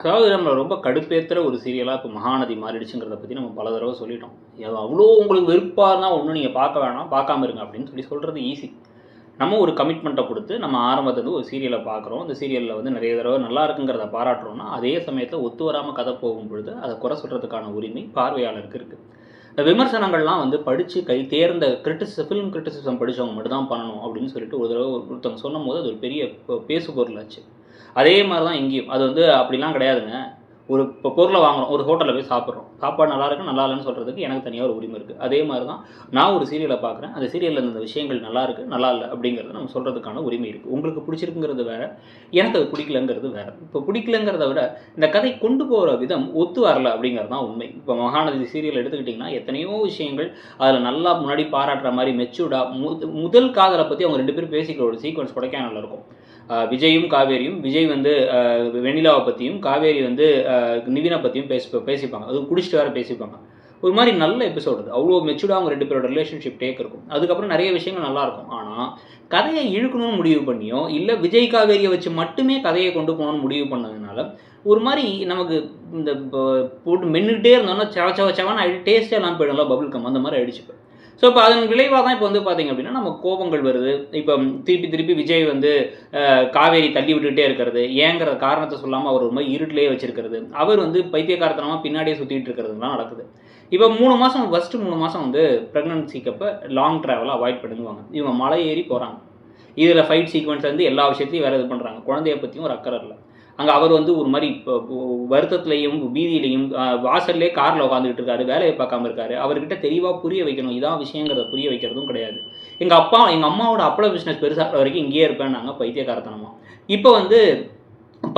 அதாவது நம்மளை ரொம்ப கடுப்பேற்றுற ஒரு சீரியலாக இப்போ மகாநதி மாறிடுச்சுங்கிறத பற்றி நம்ம பல தடவை சொல்லிட்டோம். அது அவ்வளோ உங்களுக்கு வெறுப்பாக இருந்தால் ஒன்றும் நீங்கள் பார்க்க வேணாம் பார்க்காம இருங்க அப்படின்னு சொல்லி சொல்கிறது ஈஸி நம்ம ஒரு கமிட்மெண்ட்டை கொடுத்து நம்ம ஆரம்பத்துலேருந்து ஒரு சீரியலை பார்க்குறோம். அந்த சீரியலில் வந்து நிறைய தடவை நல்லா இருக்குங்கிறத பாராட்டுறோம்னா அதே சமயத்தில் ஒத்து வராமல் கதை போகும் பொழுது அதை குறை சொல்கிறதுக்கான உரிமை பார்வையாளருக்கு இருக்குது இந்த விமர்சனங்கள்லாம் வந்து படித்து கை தேர்ந்த கிரிட்டிசிசம் ஃபிலிம் கிரிட்டிசிசம் படித்தவங்க மட்டும் தான் பண்ணணும் அப்படின்னு சொல்லிட்டு ஒரு தடவை ஒருத்தவங்க சொன்னும் போது அது ஒரு பெரிய பேசு பொருளாச்சு அதே மாதிரி தான் இங்கேயும். அது வந்து அப்படிலாம் கிடையாதுங்க. ஒரு இப்போ பொருளை வாங்குறோம் ஒரு ஹோட்டலில் போய் சாப்பிட்றோம். சாப்பாடு நல்லா இருக்கு நல்லா இல்லைன்னு சொல்கிறதுக்கு எனக்கு தனியாக ஒரு உரிமை இருக்குது அதே மாதிரி தான் நான் ஒரு சீரியலை பார்க்குறேன். அந்த சீரியலில் இந்த விஷயங்கள் நல்லா இருக்கு நல்லா இல்லை அப்படிங்கிறத நம்ம சொல்கிறதுக்கான உரிமை இருக்குது உங்களுக்கு பிடிச்சிருக்குங்கிறது வேற எனக்கு அது பிடிக்கலங்கிறது வேற. இப்போ பிடிக்கலங்கிறத விட இந்த கதை கொண்டு போகிற விதம் ஒத்து வரல அப்படிங்கிறது தான் உண்மை. இப்போ மகாநதி சீரியல் எடுத்துக்கிட்டிங்கன்னா எத்தனையோ விஷயங்கள் அதில் நல்லா முன்னாடி பாராட்டுற மாதிரி மெச்சூர்டாக முதல் காதலை பற்றி அவங்க ரெண்டு பேரும் பேசிக்கிற ஒரு சீக்வன்ஸ் கொடைக்கானல்ல இருக்கும். விஜயும் காவேரியும் விஜய் வந்து வெண்ணிலாவை பற்றியும் காவேரி வந்து நிவினா நிவினை பற்றியும் பேசி பேசிப்பாங்க. அதுவும் குடிச்சிட்டு வேறு பேசிப்பாங்க. ஒரு மாதிரி நல்ல எபிசோடு அது. அவ்வளோ மெச்சூர்டாக அவங்க ரெண்டு பேரோட ரிலேஷன்ஷிப் டேக் இருக்கும். அதுக்கப்புறம் நிறைய விஷயங்கள் நல்லாயிருக்கும் ஆனால் கதையை இழுக்கணும்னு முடிவு பண்ணியோ இல்லை விஜய் காவேரியை வச்சு மட்டுமே கதையை கொண்டு போகணும்னு முடிவு பண்ணதுனால ஒரு மாதிரி நமக்கு இந்த போட்டு மென்னுகிட்டே இருந்தோம்னா சவ சவ சவான்னு டேஸ்ட்டே எல்லாம் போயிடும்ல பபுள் கம் அந்த மாதிரி ஆயிடுச்சு இப்போ. ஸோ இப்போ அதன் விளைவாக தான் இப்போ வந்து பார்த்தீங்க அப்படின்னா நம்ம கோபங்கள் வருது. இப்போ திருப்பி திருப்பி விஜய் வந்து காவேரி தள்ளி விட்டுக்கிட்டே இருக்கிறது. ஏங்கிற காரணத்தை சொல்லாமல் அவர் ஒரு மாதிரி இருட்டிலேயே வச்சிருக்கிறது. அவர் வந்து பைத்தியக்காரத்தனமாக பின்னாடியே சுற்றிட்டு இருக்கிறதுலாம் நடக்குது. இப்போ மூணு மாதம் ஃபஸ்ட்டு மூணு மாதம் வந்து ப்ரெக்னன்சிக்கப்போ லாங் ட்ராவலை அவாய்ட் பண்ணுவாங்க இவங்க மலை ஏறி போகிறாங்க இதில் ஃபைட் சீக்வன்ஸ் வந்து எல்லா விஷயத்தையும் வேறு இது பண்ணுறாங்க குழந்தைய பற்றியும் ஒரு அக்கறை இல்லை. அங்கே அவர் வந்து ஒரு மாதிரி இப்போ வருத்தத்துலையும் பீதியிலையும் வாசல்லே காரில் உட்காந்துக்கிட்டு இருக்காரு வேலையை பார்க்காம இருக்காரு. அவர்கிட்ட தெளிவாக புரிய வைக்கணும். இதான் விஷயங்கிறத புரிய வைக்கிறதும் கிடையாது. எங்கள் அப்பா எங்கள் அம்மாவோட அப்பள பிஸ்னஸ் பெருசாக வரைக்கும் இங்கேயே இருப்பேன் நாங்கள் பைத்தியக்காரத்தனமா. இப்போ வந்து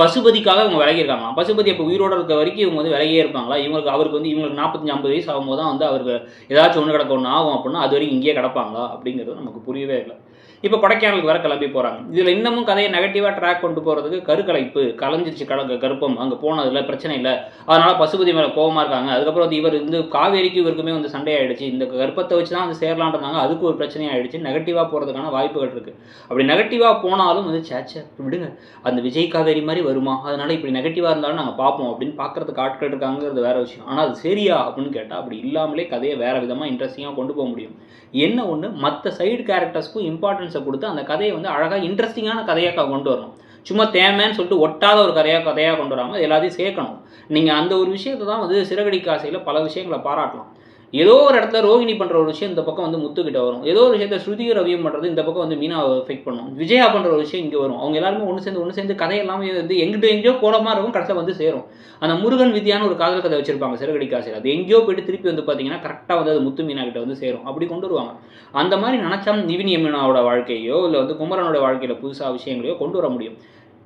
பசுபதிக்காக இவங்க விலகியிருக்காங்க. பசுபதி இப்போ உயிரோட இருக்க வரைக்கும் இவங்க வந்து விலகியே இருப்பாங்களா? இவங்களுக்கு அவருக்கு வந்து இவங்களுக்கு நாற்பத்தஞ்சு ஐம்பது வயசு ஆகும்போது தான் வந்து அவருக்கு ஏதாச்சும் ஒன்று கிடக்க ஒன்று ஆகும் அப்படின்னா அது வரைக்கும் இங்கேயே கிடப்பாங்களா? அப்படிங்கிறது நமக்கு புரியவே இல்லை. இப்போ கொடைக்கானலுக்கு வர கிளம்பி போகிறாங்க இதில் இன்னமும் கதையை நெகட்டிவாக ட்ராக் கொண்டு போகிறதுக்கு கருக்கலைப்பு கலைஞ்சிருச்சு கல கருப்பம். அங்கே போனதில் பிரச்சனை இல்லை. அதனால் பசுபதி மேலே கோவமாக இருக்காங்க. அதுக்கப்புறம் வந்து இவர் வந்து காவேரிக்கு இவருக்குமே வந்து சண்டை ஆயிடுச்சு. இந்த கருப்பத்தை வச்சு தான் வந்து சேரலான்றாங்க அதுக்கு ஒரு பிரச்சனை ஆயிடுச்சு. நெகட்டிவாக போகிறதுக்கான வாய்ப்புகள் இருக்குது அப்படி நெகட்டிவாக போனாலும் வந்து சேச்சே விடுங்க. அந்த விஜய் காவேரி மாதிரி வருமா? அதனால இப்படி நெகட்டிவாக இருந்தாலும் நாங்கள் பார்ப்போம். அப்படின்னு பார்க்குறதுக்கு ஆட்கள் இருக்காங்கிறது வேற விஷயம். ஆனால் அது சரியா அப்படின்னு கேட்டால் அப்படி இல்லாமலே கதையை வேற விதமாக இன்ட்ரெஸ்டிங்காக கொண்டு போக முடியும். என்ன ஒன்று மற்ற சைடு கேரக்டர்ஸ்க்கும் இம்பார்ட்டன்ஸை கொடுத்து அந்த கதையை வந்து அழகாக இன்ட்ரெஸ்டிங்கான கதையாக கொண்டு வரணும். சும்மா தேமைன்னு சொல்லிட்டு ஒட்டாத ஒரு கதையாக கதையாக கொண்டு வராமல் எல்லாத்தையும் சேர்க்கணும். நீங்கள் அந்த ஒரு விஷயத்தை தான் வந்து சிறகடி காசையில் பல விஷயங்களை பாராட்டலாம். ஏதோ ஒரு இடத்துல ரோகிணி பண்ணுற ஒரு விஷயம் இந்த பக்கம் வந்து முத்துக்கிட்ட வரும். ஏதோ ஒரு விஷயத்த ஸ்ருதி ரவியம் பண்ணுறது இந்த பக்கம் வந்து மீனாவை எஃபெக்ட் பண்ணும். விஜயா பண்ணுற ஒரு விஷயம் இங்கே வரும். அவங்க எல்லாருமே ஒன்று சேர்ந்து ஒன்று சேர்ந்து கதை எல்லாமே வந்து எங்கிட்ட எங்கேயோ கோலமாக இருக்கும் கடைசியில் வந்து சேரும். அந்த முருகன் வித்யான்னு ஒரு காதல் கதை வச்சிருப்பாங்க சிறகடிக்க ஆசையில் அது எங்கேயோ போயிட்டு திருப்பி வந்து பார்த்தீங்கன்னா கரெக்டாக வந்து அது முத்து மீனா கிட்ட வந்து சேரும். அப்படி கொண்டு வருவாங்க. அந்த மாதிரி நினச்சா நிவினிய மீனாவோட வாழ்க்கையோ இல்லை வந்து குமரனோட வாழ்க்கையில் புதுசாக விஷயங்களையோ கொண்டு வர முடியும்.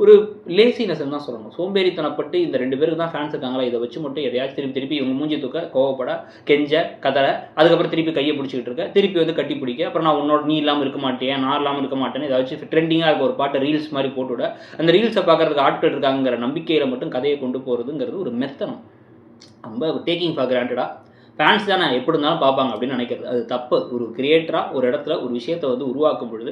ஒரு லேசினஸ் தான் சொல்லணும். சோம்பேறித்தனப்பட்டு இந்த ரெண்டு பேருக்கு தான் ஃபேன்ஸ் இருக்காங்களா? இதை வச்சு மட்டும் எதையாச்சும் திருப்பி திருப்பி இவங்க மூஞ்சி தூக்க கோவப்பட கெஞ்ச கதலை அதுக்கப்புறம் திருப்பி கையை பிடிச்சிக்கிட்டு இருக்க திருப்பி வந்து கட்டி பிடிக்க அப்புறம் நான் உன்னோட நீ இல்லாமல் இருக்க மாட்டேன் நான் இல்லாமல் இருக்க மாட்டேன்னு ஏதாச்சும் ட்ரெண்டிங்காக இருக்க ஒரு பாட்டு ரீல்ஸ் மாதிரி போட்டுவிட அந்த ரீல்ஸை பார்க்குறதுக்கு ஆட்கள் இருக்காங்கிற நம்பிக்கையில் மட்டும் கதையை கொண்டு போகிறதுங்கிறது ஒரு மெத்தனம். ரொம்ப டேக்கிங் ஃபார் கிராண்டடா ஃபேன்ஸ் தானே எப்படி இருந்தாலும் பார்ப்பாங்க அப்படின்னு நினைக்கிறது. அது தப்பு. ஒரு கிரியேட்டராக ஒரு இடத்துல ஒரு விஷயத்தை வந்து உருவாக்கும் பொழுது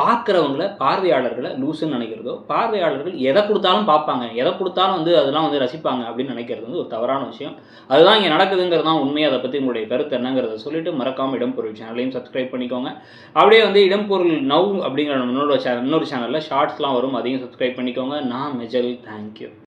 பார்க்குறவங்கள பார்வையாளர்களை லூசுன்னு நினைக்கிறதோ பார்வையாளர்கள் எதை கொடுத்தாலும் பார்ப்பாங்க. எதை கொடுத்தாலும் வந்து அதெல்லாம் வந்து ரசிப்பாங்க அப்படின்னு நினைக்கிறது வந்து ஒரு தவறான விஷயம். அதுதான் இங்கே நடக்குதுங்கிறது தான் உண்மையை அதை பற்றி உங்களுடைய கருத்து என்னங்கிறத சொல்லிட்டு மறக்காமல் இடம்பொருள் சேனலையும் சப்ஸ்கிரைப் பண்ணிக்கோங்க. அப்படியே வந்து இடம்பொருள் நவ் அப்படிங்கிற இன்னொரு சேனல் இன்னொரு சேனலில் ஷார்ட்ஸ்லாம் வரும். அதையும் சப்ஸ்கிரைப் பண்ணிக்கோங்க. நான் மெஜல். தேங்க்யூ